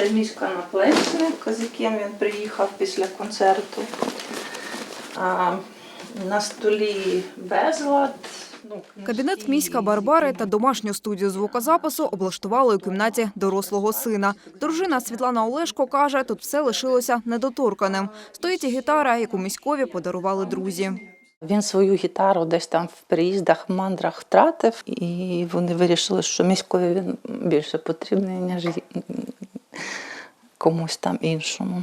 Це міська наплечник, з яким він приїхав після концерту. А, на столі безлад. Ну, Кабінет міська Барбари та домашню студію звукозапису облаштували у кімнаті дорослого сина. Дружина Світлана Олешко каже, тут все лишилося недоторканим. Стоїть і гітара, яку міськові подарували друзі. Він свою гітару десь там в переїздах, мандрах втратив, і вони вирішили, що міськові він більше потрібний, ніж комусь там іншому.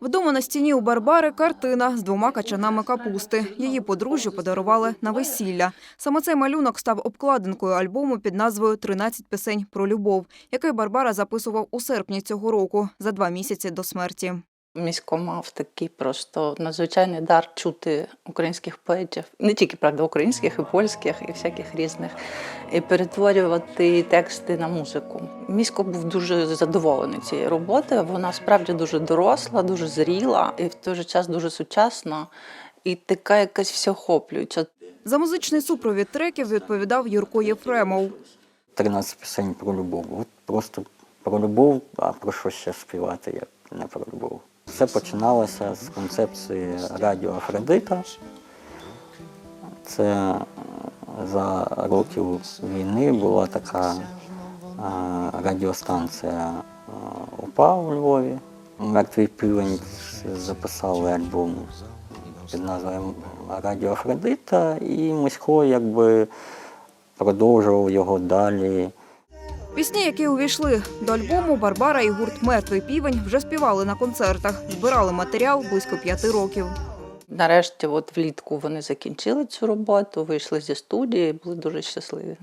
Вдома на стіні у Барбари картина з двома качанами капусти. Її подружжю подарували на весілля. Саме цей малюнок став обкладинкою альбому під назвою «13 пісень про любов», який Барбара записував у серпні цього року, за два місяці до смерті. Місько мав такий просто надзвичайний дар чути українських поетів, не тільки правда українських, і польських, і всяких різних, і перетворювати тексти на музику. Місько був дуже задоволений цією роботою. Вона справді дуже доросла, дуже зріла і в той же час дуже сучасна, і така якась всеохоплююча. За музичний супровід треків відповідав Юрко Єфремов. 13 пісень про любов. От просто про любов, а про що ще співати, як не про любов. Все починалося з концепції радіо Афродита. Це е, за років війни була така е, радіостанція е, УПА у Львові. Мертвий півень записали альбом під назвою Радіо Афродита, і Мисько якби продовжував його далі. Пісні, які увійшли до альбому, Барбара і гурт Мертвий півень вже співали на концертах, збирали матеріал близько п'яти років. Нарешті, от влітку вони закінчили цю роботу, вийшли зі студії, і були дуже щасливі.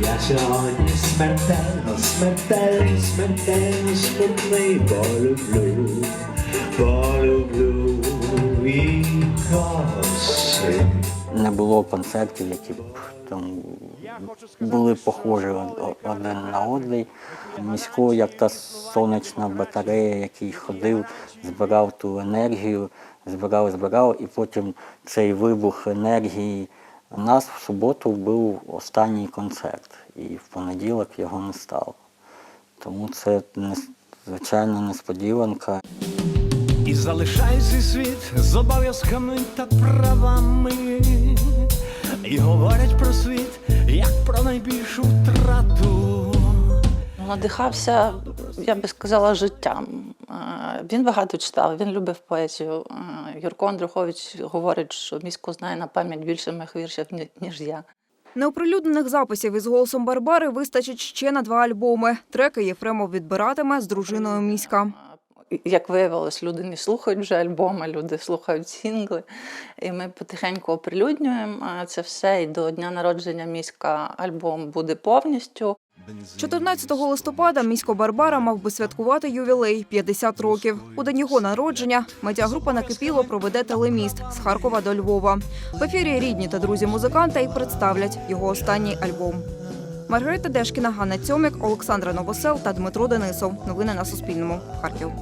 Я сьогодні смертельно, смертельно, смертельно смутний, полюблю, полюблю і коси. Не було концертів, які б там були похожі один на один. Місько, як та сонячна батарея, який ходив, збирав ту енергію, збирав, збирав, і потім цей вибух енергії. У нас в суботу був останній концерт, і в понеділок його не стало. Тому це звичайно несподіванка. Залишай свій світ з обов'язками та правами. І говорять про світ, як про найбільшу втрату. Надихався, я би сказала, життям. Е, Він багато читав, він любив поезію. Е, Юрко Андрухович говорить, що місько знає на пам'ять більше моїх віршів, ніж я. Неоприлюднених записів із голосом Барбари вистачить ще на два альбоми. Треки Єфремов відбиратиме з дружиною міська. Як виявилось, люди не слухають вже альбоми, люди слухають сінгли. І ми потихеньку оприлюднюємо це все. І до дня народження міська альбом буде повністю. 14 листопада місько Барбара мав би святкувати ювілей 50 років. У день його народження медіагрупа накипіло проведе телеміст з Харкова до Львова. В ефірі рідні та друзі музиканта і представлять його останній альбом. Маргарита Дешкіна, Ганна Цьомік, Олександра Новосел та Дмитро Денисов. Новини на Суспільному. Харків.